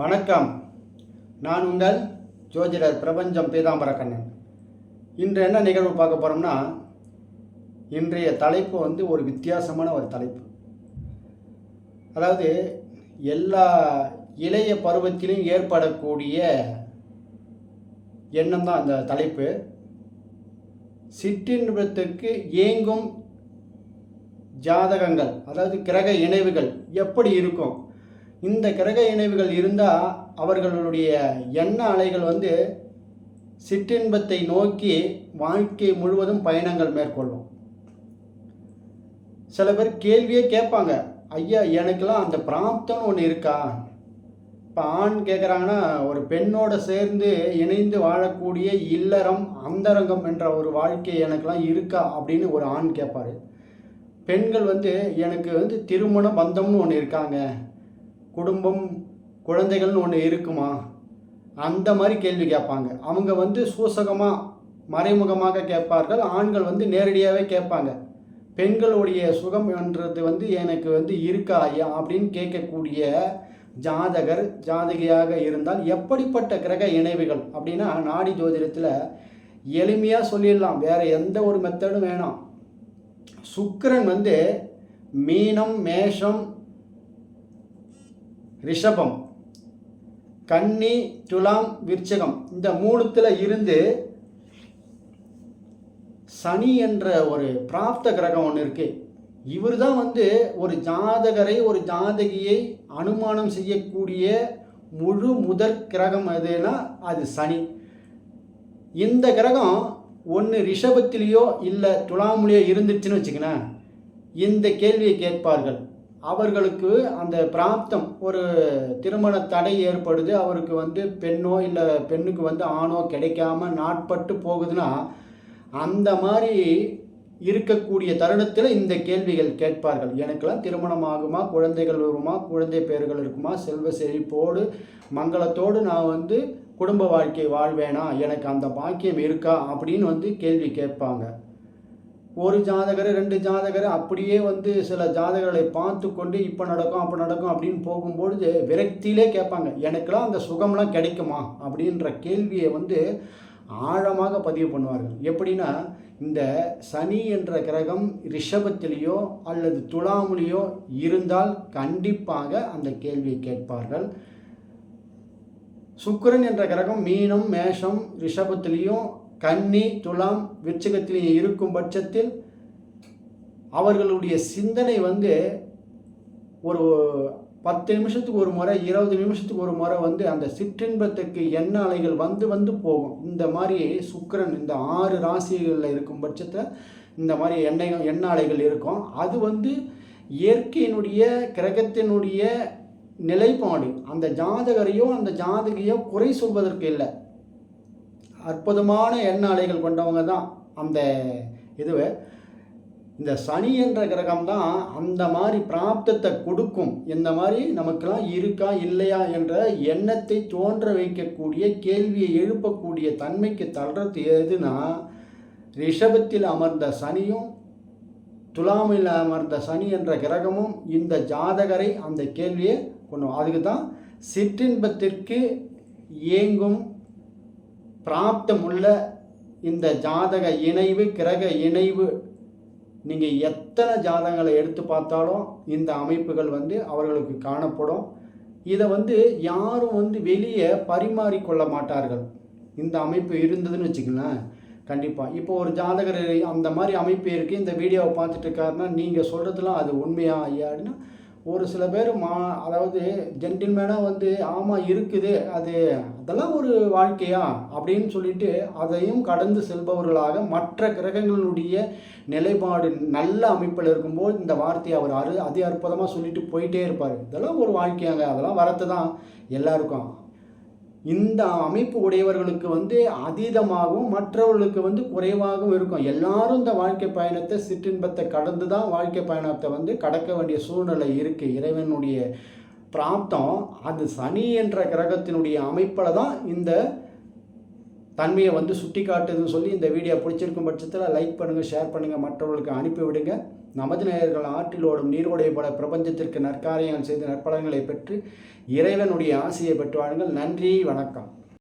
வணக்கம். நான் உங்கள் ஜோதிடர் பிரபஞ்சம் பீதாம்பரக்கண்ணன் இன்று என்ன நிகழ்வு பார்க்க போகிறோம்னா இன்றைய தலைப்பு வந்து ஒரு வித்தியாசமான ஒரு தலைப்பு. அதாவது எல்லா இளைய பருவத்திலும் ஏற்படக்கூடிய எண்ணம் தான் அந்த தலைப்பு. சிற்றின்பத்துக்கு ஏங்கும் ஜாதகங்கள் அதாவது கிரக இணைவுகள் எப்படி இருக்கும்? இந்த கிரக இணைவுகள் இருந்தால் அவர்களுடைய எண்ண அலைகள் வந்து சிற்றின்பத்தை நோக்கி வாழ்க்கை முழுவதும் பயணங்கள் மேற்கொள்ளும். சில பேர் கேள்வியே கேட்பாங்க. ஐயா எனக்கெல்லாம் அந்த பிராப்தம்னு ஒன்று இருக்கா? இப்போ ஆண் கேட்குறாங்கன்னா ஒரு பெண்ணோட சேர்ந்து இணைந்து வாழக்கூடிய இல்லறம் அந்தரங்கம் என்ற ஒரு வாழ்க்கை எனக்கெல்லாம் இருக்கா அப்படின்னு ஒரு ஆண் கேட்பாரு பெண்கள் வந்து எனக்கு வந்து திருமண பந்தம்னு ஒன்று இருக்காங்க. குடும்பம் குழந்தைகள்னு ஒன்று இருக்குமா? அந்த மாதிரி கேள்வி கேட்பாங்க. அவங்க வந்து சூசகமாக மறைமுகமாக கேட்பார்கள். ஆண்கள் வந்து நேரடியாகவே கேட்பாங்க. பெண்களுடைய சுகம் என்றது வந்து எனக்கு வந்து இருக்கா அப்படின்னு கேட்கக்கூடிய ஜாதகர் ஜாதகியாக இருந்தால் எப்படிப்பட்ட கிரக இணைவுகள் அப்படின்னா நாடி ஜோதிடத்தில் எளிமையாக சொல்லிடலாம். வேறு எந்த ஒரு மெத்தடும் வேணாம். சுக்கரன் வந்து மீனம் மேஷம் ரிஷபம் கன்னி துலாம் விருச்சகம் இந்த மூணுத்தில் இருந்து சனி என்ற ஒரு பிராப்த கிரகம் ஒன்று இருக்குது இவர் தான் வந்து ஒரு ஜாதகரை ஒரு ஜாதகியை அனுமானம் செய்யக்கூடிய முழு முதற் கிரகம் எதுனா அது சனி. இந்த கிரகம் ஒன்று ரிஷபத்திலேயோ இல்லை துலாமுலையோ இருந்துச்சுன்னு வச்சுக்கங்களேன். இந்த கேள்வியை கேட்பார்கள். அவர்களுக்கு அந்த பிராப்தம் ஒரு திருமண தடை ஏற்படுது அவருக்கு வந்து பெண்ணோ இல்லை பெண்ணுக்கு வந்து ஆணோ கிடைக்காம நாட்பட்டு போகுதுன்னா அந்த மாதிரி இருக்கக்கூடிய தருணத்தில் இந்த கேள்விகள் கேட்பார்கள். எனக்கெல்லாம் திருமணம் ஆகுமா குழந்தைகள் வருமா குழந்தை பேர்கள் இருக்குமா செல்வ செழிப்போடு மங்களத்தோடு நான் வந்து குடும்ப வாழ்க்கை வாழ்வேனா எனக்கு அந்த பாக்கியம் இருக்கா அப்படின்னு வந்து கேள்வி கேட்பாங்க. ஒரு ஜாதகர் ரெண்டு ஜாதகர் அப்படியே வந்து சில ஜாதகர்களை பார்த்து கொண்டு இப்போ நடக்கும் அப்போ நடக்கும் அப்படின்னு போகும்பொழுது விரக்தியிலே கேட்பாங்க எனக்கெல்லாம் அந்த சுகம்லாம் கிடைக்குமா? அப்படின்ற கேள்வியை வந்து ஆழமாக பதிவு பண்ணுவார்கள். எப்படின்னா இந்த சனி என்ற கிரகம் ரிஷபத்திலேயோ அல்லது துலாமுலேயோ இருந்தால் கண்டிப்பாக அந்த கேள்வியை கேட்பார்கள். சுக்கரன் என்ற கிரகம் மீனம் மேஷம் ரிஷபத்திலையும் கன்னி துலாம் விருச்சகத்திலேயே இருக்கும் பட்சத்தில் அவர்களுடைய சிந்தனை வந்து ஒரு பத்து நிமிஷத்துக்கு ஒரு முறை இருபது நிமிஷத்துக்கு ஒரு முறை வந்து அந்த சிற்றின்பத்துக்கு எண்ண அலைகள் வந்து வந்து போகும். இந்த மாதிரி சுக்கிரன் இந்த ஆறு ராசிகளில் இருக்கும் பட்சத்தில் இந்த மாதிரி எண்ணெய் எண்ண அலைகள் இருக்கும். அது வந்து இயற்கையினுடைய கிரகத்தினுடைய நிலைப்பாடு. அந்த ஜாதகரையோ அந்த ஜாதகையோ குறை சொல்வதற்கு இல்லை. அற்புதமான எண்ண அலைகள் கொண்டவங்க தான் அந்த இதுவை. இந்த சனி என்ற கிரகம் தான் அந்த மாதிரி பிராப்தத்தை கொடுக்கும். இந்த மாதிரி நமக்கெல்லாம் இருக்கா இல்லையா என்ற எண்ணத்தை தோன்ற வைக்கக்கூடிய கேள்வியை எழுப்பக்கூடிய தன்மைக்கு தள்ளுறது எதுனா ரிஷபத்தில் அமர்ந்த சனியும் துலாமில் அமர்ந்த சனி என்ற கிரகமும் இந்த ஜாதகரை அந்த கேள்வியை கொண்டு அதுக்கு தான் சிற்றின்பத்திற்கு ஏங்கும் பிராப்தமுள்ள இந்த ஜாதக இணைவு கிரக இணைவு நீங்கள் எத்தனை ஜாதகங்களை எடுத்து பார்த்தாலும் இந்த அமைப்புகள் வந்து அவர்களுக்கு காணப்படும். இதை வந்து யாரும் வந்து வெளியே பரிமாறிக்கொள்ள மாட்டார்கள். இந்த அமைப்பு இருந்ததுன்னு வச்சுக்கங்களேன். கண்டிப்பாக இப்போ ஒரு ஜாதகர் அந்த மாதிரி அமைப்பு இருக்குது இந்த வீடியோவை பார்த்துட்டு இருக்காருன்னா நீங்கள் சொல்கிறதுலாம் அது உண்மையா ஐயாடுன்னா ஒரு சில பேர் மா அதாவது ஜென்டில்மேனாக வந்து ஆமாம் இருக்குது. அது அதெல்லாம் ஒரு வாழ்க்கையா? அப்படின்னு சொல்லிட்டு அதையும் கடந்து செல்பவர்களாக மற்ற கிரகங்களுடைய நிலைப்பாடு நல்ல அமைப்பில் இருக்கும்போது இந்த வார்த்தையை அவர் அரு அதி அற்புதமாக சொல்லிட்டு போயிட்டே இருப்பார். இதெல்லாம் ஒரு வாழ்க்கையாங்க. அதெல்லாம் வரத்து தான் எல்லாருக்கும். இந்த அமைப்பு உடையவர்களுக்கு வந்து அதீதமாகவும் மற்றவர்களுக்கு வந்து குறைவாகவும் இருக்கும். எல்லாரும் இந்த வாழ்க்கை பயணத்தை சிற்றின்பத்தை கடந்து தான் வாழ்க்கை பயணத்தை வந்து கடக்க வேண்டிய சூழ்நிலை இருக்குது இறைவனுடைய பிராப்தம் அது சனி என்ற கிரகத்தினுடைய அமைப்பில் தான் இந்த தன்மையை வந்து சுட்டி காட்டுதுன்னு சொல்லி இந்த வீடியோ பிடிச்சிருக்கும் பட்சத்தில் லைக் பண்ணுங்கள் ஷேர் பண்ணுங்கள் மற்றவர்களுக்கு அனுப்பி விடுங்க. நமது நேயர்கள் ஆற்றிலோடும் நீரோடைய போல பிரபஞ்சத்திற்கு நற்காரியங்கள் செய்து நற்பலன்களை பெற்று இறைவனுடைய ஆசையை பெற்று வாருங்கள் நன்றி வணக்கம்.